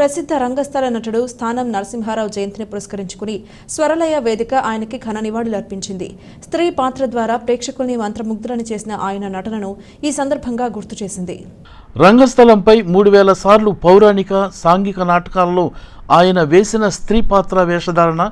ప్రసిద్ధ రంగస్థల నటుడు స్థానం నరసింహారావు జయంతిని పురస్కరించుకుని స్వరలయ వేదిక ఆయనకి ఘన నివాళులర్పించింది స్త్రీ పాత్ర ద్వారా ప్రేక్షకుల్ని మంత్రముగ్ధులని చేసిన ఆయన నటనను ఈ సందర్భంగా గుర్తు చేసింది. రంగస్థలంపై మూడు వేల సార్లు పౌరాణిక సాంఘిక నాటకాలలో ఆయన వేసిన స్త్రీ పాత్ర వేషధారణ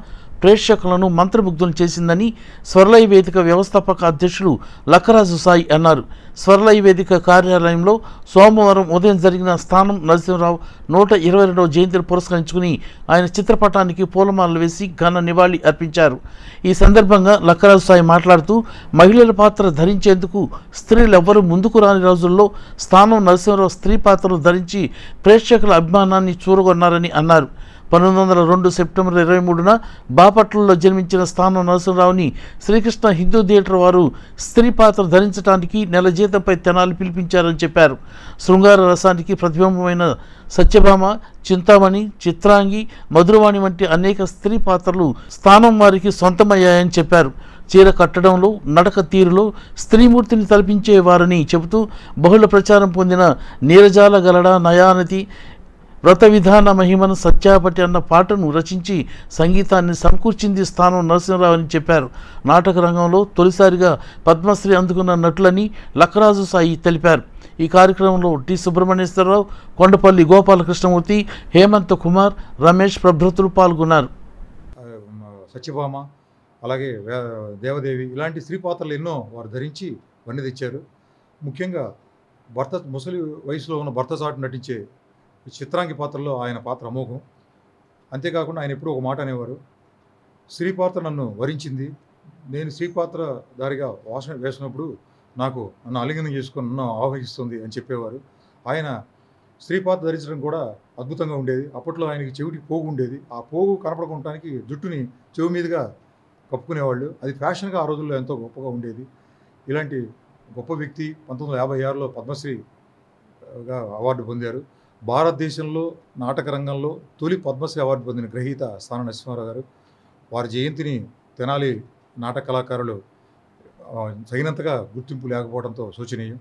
ప్రేక్షకులను మంత్రముగ్ధులు చేసిందని స్వర్లయ వేదిక వ్యవస్థాపక అధ్యక్షులు లక్కరాజు సాయి అన్నారు. స్వర్లయ వేదిక కార్యాలయంలో సోమవారం ఉదయం జరిగిన స్థానం నరసింహరావు నూట ఇరవై రెండవ జయంతిని పురస్కరించుకుని ఆయన చిత్రపటానికి పూలమాలలు వేసి ఘన నివాళి అర్పించారు. ఈ సందర్భంగా లక్కరాజు సాయి మాట్లాడుతూ మహిళల పాత్ర ధరించేందుకు స్త్రీలెవ్వరూ ముందుకు రాని రోజుల్లో స్థానం నరసింహరావు స్త్రీ పాత్రను ధరించి ప్రేక్షకుల అభిమానాన్ని చూరగొన్నారని అన్నారు. పంతొమ్మిది వందల రెండు సెప్టెంబర్ ఇరవై మూడున బాపట్లలో జన్మించిన స్థానం నరసింహరావుని శ్రీకృష్ణ హిందూ థియేటర్ వారు స్త్రీ పాత్ర ధరించడానికి నెల జీతంపై తెనాలు పిలిపించారని చెప్పారు. శృంగార రసానికి ప్రతిబింబమైన సత్యభామ చింతామణి చిత్రాంగి మధురవాణి వంటి అనేక స్త్రీ పాత్రలు స్థానం వారికి సొంతమయ్యాయని చెప్పారు. చీర కట్టడంలో నడక తీరులో స్త్రీమూర్తిని తలపించేవారని చెబుతూ బహుళ ప్రచారం పొందిన నీరజాల గలడ నయానతి వ్రత విధాన మహిమను సత్యాపటి అన్న పాటను రచించి సంగీతాన్ని సమకూర్చింది స్థానం నరసింహరావు అని చెప్పారు. నాటక రంగంలో తొలిసారిగా పద్మశ్రీ అందుకున్న నటులని లక్కరాజు సాయి తెలిపారు. ఈ కార్యక్రమంలో టి సుబ్రహ్మణ్యేశ్వరరావు కొండపల్లి గోపాలకృష్ణమూర్తి హేమంత్ కుమార్ రమేష్ ప్రభృతులు పాల్గొన్నారు. సత్యభామ అలాగే దేవదేవి ఇలాంటి స్త్రీ పాత్రలు ఎన్నో వారు ధరించి వన్నె తెచ్చారు. ముఖ్యంగా భర్త ముసలి వయసులో ఉన్న భర్త చాటు నటించే ఈ చిత్రాంగి పాత్రలో ఆయన పాత్ర అమోఘం. అంతేకాకుండా ఆయన ఎప్పుడూ ఒక మాట అనేవారు. స్త్రీ పాత్ర నన్ను వరించింది. నేను స్త్రీ పాత్ర దారిగా వాసన వేసినప్పుడు నాకు నన్ను అలింగనం చేసుకుని నన్ను ఆవహిస్తుంది అని చెప్పేవారు. ఆయన స్త్రీ పాత్ర ధరించడం కూడా అద్భుతంగా ఉండేది. అప్పట్లో ఆయనకి చెవిటి పోగు ఉండేది. ఆ పోగు కనపడకుండానికి జుట్టుని చెవి మీదుగా కప్పుకునేవాళ్ళు. అది ఫ్యాషన్గా ఆ రోజుల్లో ఎంతో గొప్పగా ఉండేది. ఇలాంటి గొప్ప వ్యక్తి పంతొమ్మిది వందల యాభై ఆరులో పద్మశ్రీగా అవార్డు పొందారు. భారతదేశంలో నాటక రంగంలో తొలి పద్మశ్రీ అవార్డు పొందిన గ్రహీత స్థాన నరసింహారావు గారు వారి జయంతిని తెనాలి నాటక కళాకారులు తగినంతగా గుర్తింపు లేకపోవడంతో శోచనీయం.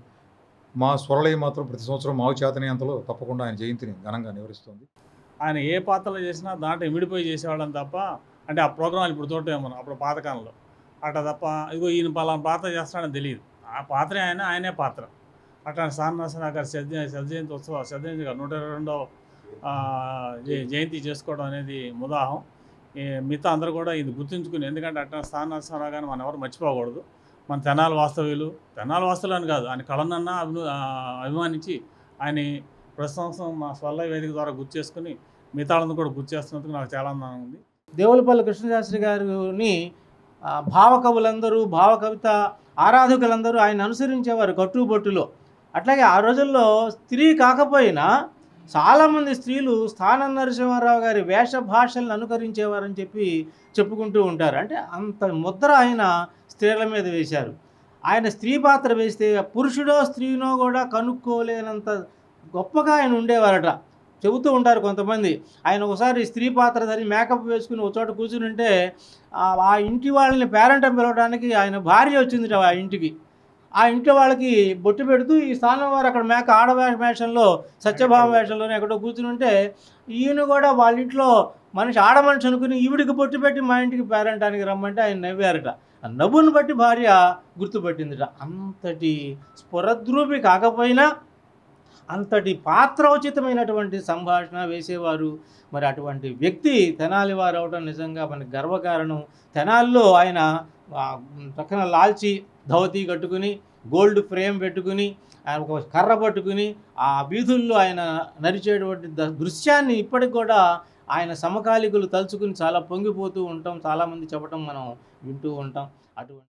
మా స్వరలయం మాత్రం ప్రతి సంవత్సరం మావు చేతనీయంతలో తప్పకుండా ఆయన జయంతిని ఘనంగా నివరిస్తుంది. ఆయన ఏ పాత్రలు చేసినా దాంట్లో ఇమిడిపోయి చేసేవాళ్ళని తప్ప అంటే ఆ ప్రోగ్రాం ఇప్పుడు చూడటం మనం అప్పుడు పాతకాలంలో. అట్లా తప్ప ఇగో ఈయన పలానా పాత్ర చేస్తాడని తెలియదు. ఆ పాత్రే ఆయన ఆయనే పాత్ర. అక్కడ సాన్నరసన గారి శత శతజయంతి ఉత్సవ నూట ఇరవై రెండో జయంతి చేసుకోవడం అనేది ముదాహం. మిగతా అందరూ కూడా ఇది గుర్తుంచుకుని ఎందుకంటే అట్లా స్థాన నరసింహరావు గారిని మనం ఎవరు మర్చిపోకూడదు. మన తెనాల వాస్తవ్యులు తెనాల వాస్తవులు అని కాదు ఆయన కళనన్నా అభిను అభిమానించి ఆయన ప్రస్తుతం మా స్వల్ల వేదిక ద్వారా గుర్తు చేసుకుని మిగతా కూడా గుర్తు చేస్తున్నందుకు నాకు చాలా ఆనందంగా ఉంది. దేవులపల్లి కృష్ణశాస్త్రి గారిని భావకవులందరూ భావకవిత ఆరాధకులందరూ ఆయన అనుసరించేవారు కట్టుబొట్టులో. అట్లాగే ఆ రోజుల్లో స్త్రీ కాకపోయినా చాలామంది స్త్రీలు స్థానం నరసింహారావు గారి వేష భాషలను అనుకరించేవారని చెప్పి చెప్పుకుంటూ ఉంటారు. అంటే అంత ముద్ర ఆయన స్త్రీల మీద వేశారు. ఆయన స్త్రీ పాత్ర వేస్తే పురుషుడో స్త్రీనో కూడా కనుక్కోలేనంత గొప్పగా ఆయన ఉండేవారట. చెబుతూ ఉంటారు కొంతమంది. ఆయన ఒకసారి స్త్రీ పాత్ర ధరి మేకప్ వేసుకుని ఒక చోట కూర్చుని ఉంటే ఆ ఇంటి వాళ్ళని పేరెంట్ పిలవడానికి ఆయన భార్య వచ్చింది ఆ ఇంటికి. ఆ ఇంటి వాళ్ళకి బొట్టు పెడుతూ ఈ స్థానం వారు అక్కడ మేక ఆడ వేషంలో సత్యభామ వేషంలోనే ఎక్కడో కూర్చుని ఉంటే ఈయన కూడా వాళ్ళ ఇంట్లో మనిషి ఆడ మనిషి అనుకుని ఈవిడికి బొట్టు పెట్టి మా ఇంటికి పేరెంటానికి రమ్మంటే ఆయన నవ్వారట. ఆ నవ్వును బట్టి భార్య గుర్తుపట్టిందిట. అంతటి స్ఫురద్రూపి కాకపోయినా అంతటి పాత్రోచితమైనటువంటి సంభాషణ వేసేవారు. మరి అటువంటి వ్యక్తి తెనాలి వారు అవడం నిజంగా మనకి గర్వకారణం. తెనాలిలో ఆయన పక్కన లాల్చి ధౌతి కట్టుకుని గోల్డ్ ఫ్రేమ్ పెట్టుకుని ఆయన ఒక కర్ర పట్టుకుని ఆ వీధుల్లో ఆయన నరిచేటువంటి ద- దృశ్యాన్ని ఇప్పటికి కూడా ఆయన సమకాలికులు తలుచుకుని చాలా పొంగిపోతూ ఉంటాం. చాలామంది చెప్పడం మనం వింటూ ఉంటాం. అటువంటి